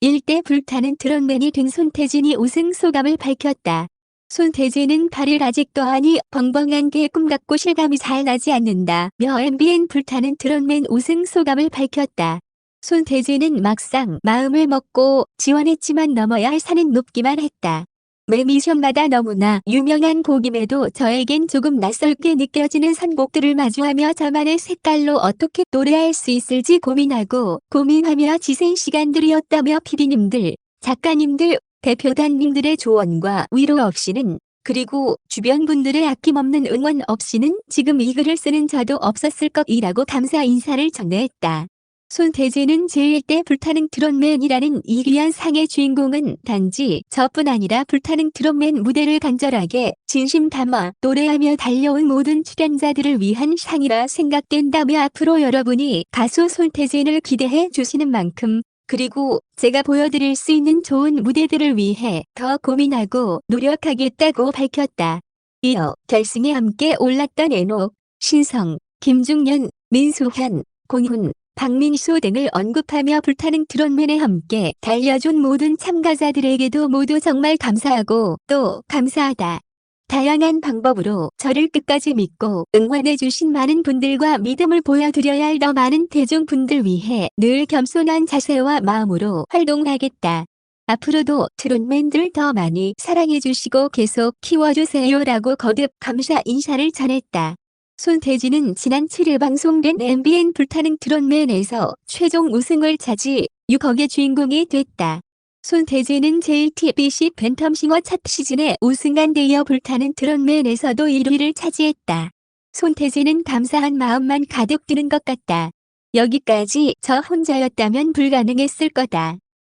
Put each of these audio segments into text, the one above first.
일대 불타는 트롯맨이 된 손태진이 우승 소감을 밝혔다. 손태진은 발을 아직도 하니 벙벙한 게 꿈 같고 실감이 잘 나지 않는다. 며 MBN 불타는 트롯맨 우승 소감을 밝혔다. 손태진은 막상 마음을 먹고 지원했지만 넘어야 할 산은 높기만 했다. 매 미션마다 너무나 유명한 곡임에도 저에겐 조금 낯설게 느껴지는 선곡들을 마주하며 저만의 색깔로 어떻게 노래할 수 있을지 고민하고 고민하며 지센 시간들이었다며 피디님들, 작가님들, 대표단님들의 조언과 위로 없이는 그리고 주변 분들의 아낌없는 응원 없이는 지금 이 글을 쓰는 저도 없었을 것이라고 감사 인사를 전했다. 손태진은 제1대 불타는 트롯맨이라는 이 귀한 상의 주인공은 단지 저뿐 아니라 불타는 트롯맨 무대를 간절하게 진심 담아 노래하며 달려온 모든 출연자들을 위한 상이라 생각된다며 앞으로 여러분이 가수 손태진을 기대해 주시는 만큼 그리고 제가 보여드릴 수 있는 좋은 무대들을 위해 더 고민하고 노력하겠다고 밝혔다. 이어 결승에 함께 올랐던 애녹, 신성, 김중년, 민수현, 공훈, 박민수 등을 언급하며 불타는 트롯맨에 함께 달려준 모든 참가자들에게도 모두 정말 감사하고 또 감사하다. 다양한 방법으로 저를 끝까지 믿고 응원해주신 많은 분들과 믿음을 보여드려야 할 더 많은 대중분들 위해 늘 겸손한 자세와 마음으로 활동하겠다. 앞으로도 트롯맨들 더 많이 사랑해주시고 계속 키워주세요라고 거듭 감사 인사를 전했다. 손태진은 지난 7일 방송된 MBN 불타는 트롯맨에서 최종 우승을 차지 6억의 주인공이 됐다. 손태진은 JTBC 팬텀싱어 첫 시즌에 우승한 데 이어 불타는 트롯맨에서도 1위를 차지했다. 손태진은 감사한 마음만 가득 드는 것 같다. 여기까지 저 혼자였다면 불가능했을 거다.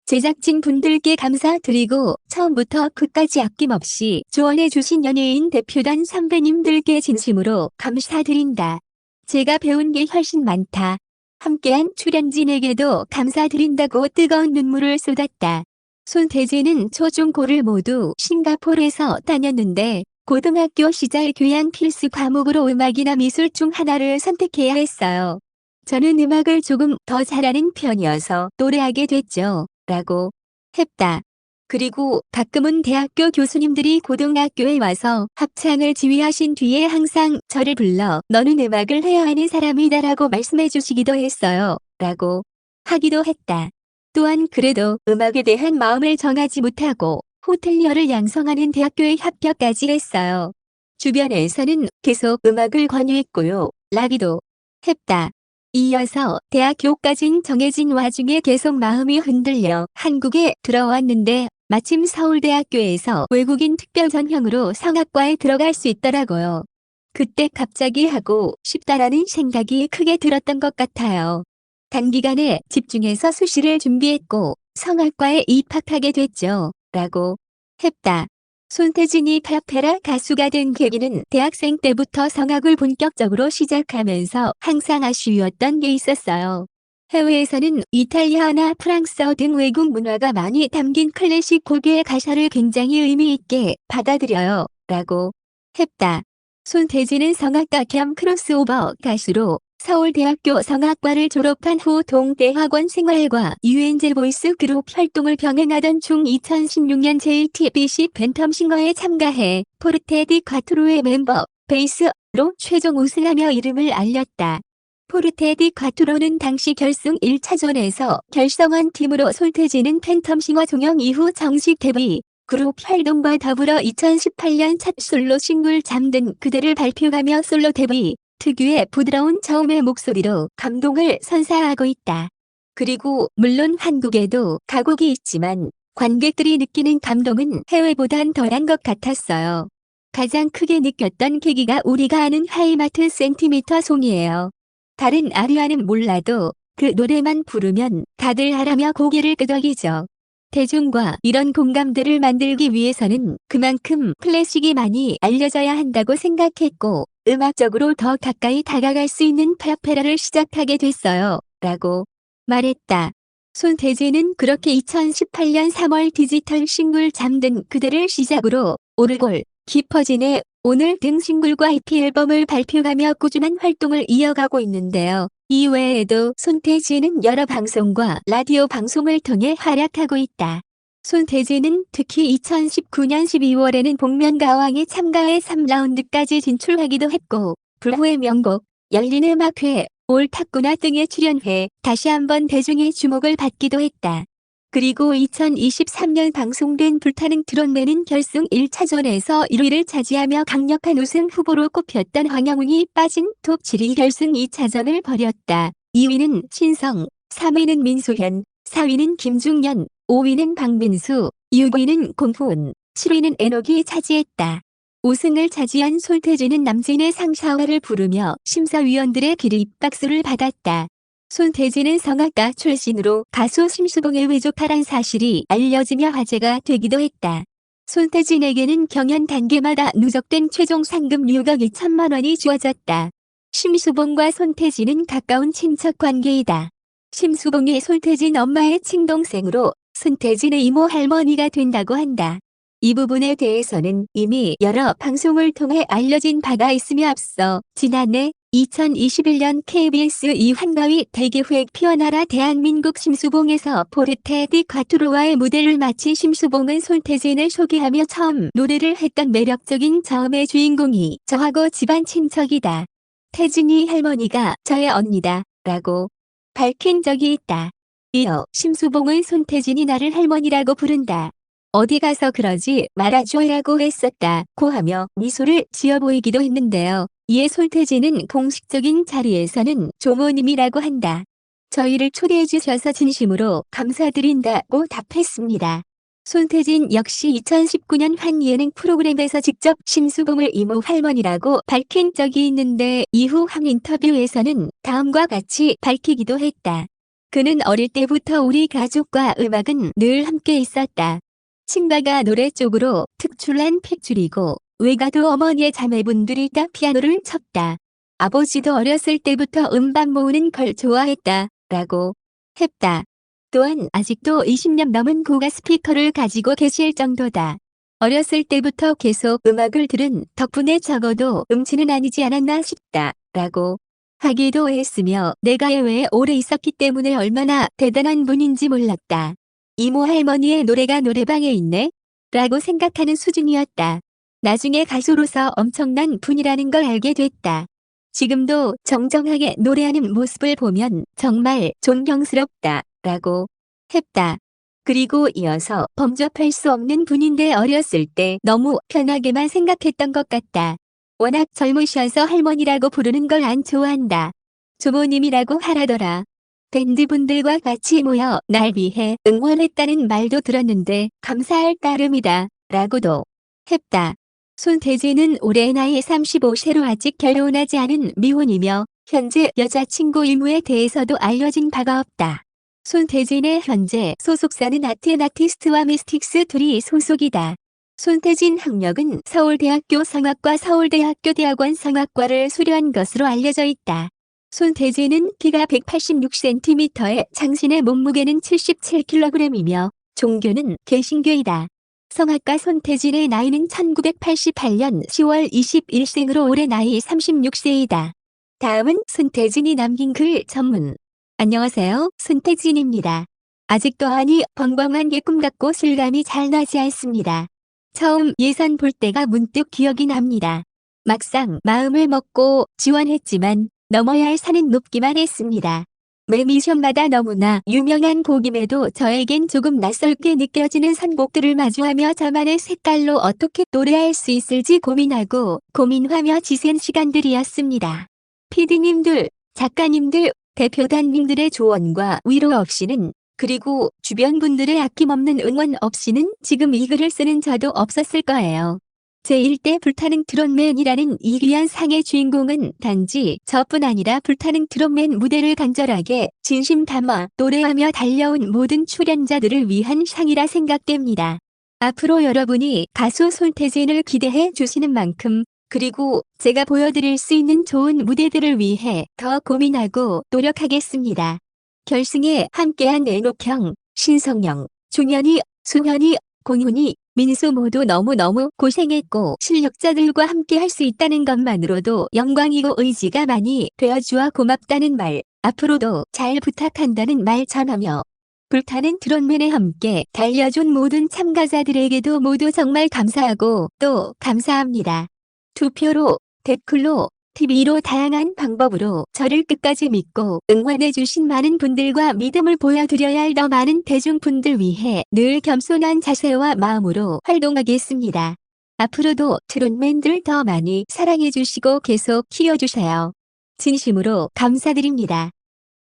제작진 분들께 감사드리고 처음부터 끝까지 아낌없이 조언해주신 연예인 대표단 선배님들께 진심으로 감사드린다. 제가 배운 게 훨씬 많다. 함께한 출연진에게도 감사드린다고 뜨거운 눈물을 쏟았다. 손태진은 초중고를 모두 싱가포르에서 다녔는데 고등학교 시절 교양 필수 과목으로 음악이나 미술 중 하나를 선택해야 했어요. 저는 음악을 조금 더 잘하는 편이어서 노래하게 됐죠. 라고 했다. 그리고 가끔은 대학교 교수님들이 고등학교에 와서 합창을 지휘하신 뒤에 항상 저를 불러 너는 음악을 해야 하는 사람이다 라고 말씀해 주시기도 했어요. 라고 하기도 했다. 또한 그래도 음악에 대한 마음을 정하지 못하고 호텔리어를 양성하는 대학교에 합격까지 했어요. 주변에서는 계속 음악을 권유했고요. 라기도 했다. 이어서 대학교까진 정해진 와중에 계속 마음이 흔들려 한국에 들어왔는데 마침 서울대학교에서 외국인 특별 전형으로 성악과에 들어갈 수 있더라고요. 그때 갑자기 하고 싶다라는 생각이 크게 들었던 것 같아요. 단기간에 집중해서 수시를 준비했고 성악과에 입학하게 됐죠. 라고 했다. 손태진이 파페라 가수가 된 계기는 대학생 때부터 성악을 본격적으로 시작하면서 항상 아쉬웠던 게 있었어요. 해외에서는 이탈리아나 프랑스어 등 외국 문화가 많이 담긴 클래식 곡의 가사를 굉장히 의미 있게 받아들여요. 라고 했다. 손태진은 성악가 겸 크로스오버 가수로 서울대학교 성악과를 졸업한 후 동대학원 생활과 유엔젤 보이스 그룹 활동을 병행하던 중 2016년 JTBC 팬텀싱어에 참가해 포르테디 과투로의 멤버, 베이스로 최종 우승하며 이름을 알렸다. 포르테디 과투로는 당시 결승 1차전에서 결성한 팀으로 손태진은 팬텀싱어 종영 이후 정식 데뷔, 그룹 활동과 더불어 2018년 첫 솔로 싱글 잠든 그대를 발표하며 솔로 데뷔, 특유의 부드러운 저음의 목소리로 감동을 선사하고 있다. 그리고 물론 한국에도 가곡이 있지만 관객들이 느끼는 감동은 해외보단 덜한 것 같았어요. 가장 크게 느꼈던 계기가 우리가 아는 하이마트 센티미터 송이에요. 다른 아리아는 몰라도 그 노래만 부르면 다들 하라며 고개를 끄덕이죠. 대중과 이런 공감대를 만들기 위해서는 그만큼 클래식이 많이 알려져야 한다고 생각했고 음악적으로 더 가까이 다가갈 수 있는 파페라를 시작하게 됐어요. 라고 말했다. 손태진은 그렇게 2018년 3월 디지털 싱글 잠든 그대를 시작으로 오르골, 깊어진의 오늘 등 싱글과 EP 앨범을 발표하며 꾸준한 활동을 이어가고 있는데요. 이외에도 손태진은 여러 방송과 라디오 방송을 통해 활약하고 있다. 손태진은 특히 2019년 12월에는 복면가왕에 참가해 3라운드까지 진출하기도 했고 불후의 명곡, 열린음악회, 옳았구나 등에 출연해 다시 한번 대중의 주목을 받기도 했다. 그리고 2023년 방송된 불타는 트롯맨은 결승 1차전에서 1위를 차지하며 강력한 우승 후보로 꼽혔던 황영웅이 빠진 톱 7위 결승 2차전을 벌였다. 2위는 신성, 3위는 민소현, 4위는 김중년, 5위는 박민수, 6위는 공훈, 7위는 에녹이 차지했다. 우승을 차지한 손태진은 남진의 상사화를 부르며 심사위원들의 기립박수를 받았다. 손태진은 성악가 출신으로 가수 심수봉의 외조파란 사실이 알려지며 화제가 되기도 했다. 손태진에게는 경연 단계마다 누적된 최종 상금 6억 2천만 원이 주어졌다. 심수봉과 손태진은 가까운 친척 관계이다. 심수봉이 손태진 엄마의 친동생으로 손태진의 이모 할머니가 된다고 한다. 이 부분에 대해서는 이미 여러 방송을 통해 알려진 바가 있으며 앞서 지난해 2021년 KBS 이한가위 대기획 피어나라 대한민국 심수봉에서 포르테 디 과투로와의 무대를 마친 심수봉은 손태진을 소개하며 처음 노래를 했던 매력적인 처음의 주인공이 저하고 집안 친척이다. 태진이 할머니가 저의 언니다 라고 밝힌 적이 있다. 이어 심수봉은 손태진이 나를 할머니라고 부른다. 어디 가서 그러지 말아줘라고 했었다 고 하며 미소를 지어 보이기도 했는데요. 이에 손태진은 공식적인 자리에서는 조모님이라고 한다. 저희를 초대해 주셔서 진심으로 감사드린다고 답했습니다. 손태진 역시 2019년 한 예능 프로그램에서 직접 심수봉을 이모 할머니라고 밝힌 적이 있는데 이후 한 인터뷰에서는 다음과 같이 밝히기도 했다. 그는 어릴 때부터 우리 가족과 음악은 늘 함께 있었다. 친가가 노래 쪽으로 특출난 핏줄이고 외가도 어머니의 자매분들이 다 피아노를 쳤다. 아버지도 어렸을 때부터 음반 모으는 걸 좋아했다. 라고 했다. 또한 아직도 20년 넘은 고가 스피커를 가지고 계실 정도다. 어렸을 때부터 계속 음악을 들은 덕분에 적어도 음치는 아니지 않았나 싶다. 라고 하기도 했으며 내가 해외에 오래 있었기 때문에 얼마나 대단한 분인지 몰랐다. 이모 할머니의 노래가 노래방에 있네? 라고 생각하는 수준이었다. 나중에 가수로서 엄청난 분이라는 걸 알게 됐다. 지금도 정정하게 노래하는 모습을 보면 정말 존경스럽다. 라고 했다. 그리고 이어서 범접할 수 없는 분인데 어렸을 때 너무 편하게만 생각했던 것 같다. 워낙 젊으셔서 할머니라고 부르는 걸 안 좋아한다. 조모님이라고 하라더라. 밴드분들과 같이 모여 날 위해 응원했다는 말도 들었는데 감사할 따름이다. 라고도 했다. 손태진은 올해 나이 35세로 아직 결혼하지 않은 미혼이며 현재 여자친구 의무에 대해서도 알려진 바가 없다. 손태진의 현재 소속사는 아트앤 아티스트와 미스틱스 둘이 소속이다. 손태진 학력은 서울대학교 성악과 서울대학교 대학원 성악과를 수료한 것으로 알려져 있다. 손태진은 키가 186cm에 장신의 몸무게는 77kg이며 종교는 개신교이다. 성악가 손태진의 나이는 1988년 10월 21생으로 올해 나이 36세이다. 다음은 손태진이 남긴 글 전문. 안녕하세요. 손태진입니다. 아직도 아니 벙벙한 게 꿈 같고 실감이 잘 나지 않습니다. 처음 예산 볼 때가 문득 기억이 납니다. 막상 마음을 먹고 지원했지만 넘어야 할 산은 높기만 했습니다. 매 미션마다 너무나 유명한 곡임에도 저에겐 조금 낯설게 느껴지는 선곡들을 마주하며 저만의 색깔로 어떻게 노래할 수 있을지 고민하고 고민하며 지샌 시간들이었습니다. 피디님들, 작가님들, 대표단님들의 조언과 위로 없이는 그리고 주변 분들의 아낌없는 응원 없이는 지금 이 글을 쓰는 저도 없었을 거예요. 제1대 불타는 트롯맨이라는 이 귀한 상의 주인공은 단지 저뿐 아니라 불타는 트롯맨 무대를 간절하게 진심 담아 노래하며 달려온 모든 출연자들을 위한 상이라 생각됩니다. 앞으로 여러분이 가수 손태진을 기대해 주시는 만큼 그리고 제가 보여드릴 수 있는 좋은 무대들을 위해 더 고민하고 노력하겠습니다. 결승에 함께한 애녹형, 신성영, 종현이, 수현이, 공훈이, 민수 모두 너무너무 고생했고 실력자들과 함께 할 수 있다는 것만으로도 영광이고 의지가 많이 되어주어 고맙다는 말 앞으로도 잘 부탁한다는 말 전하며 불타는 트롯맨에 함께 달려준 모든 참가자들에게도 모두 정말 감사하고 또 감사합니다. 투표로, 댓글로, TV로 다양한 방법으로 저를 끝까지 믿고 응원해주신 많은 분들과 믿음을 보여드려야 할 더 많은 대중분들 위해 늘 겸손한 자세와 마음으로 활동하겠습니다. 앞으로도 트롯맨들 더 많이 사랑해주시고 계속 키워주세요. 진심으로 감사드립니다.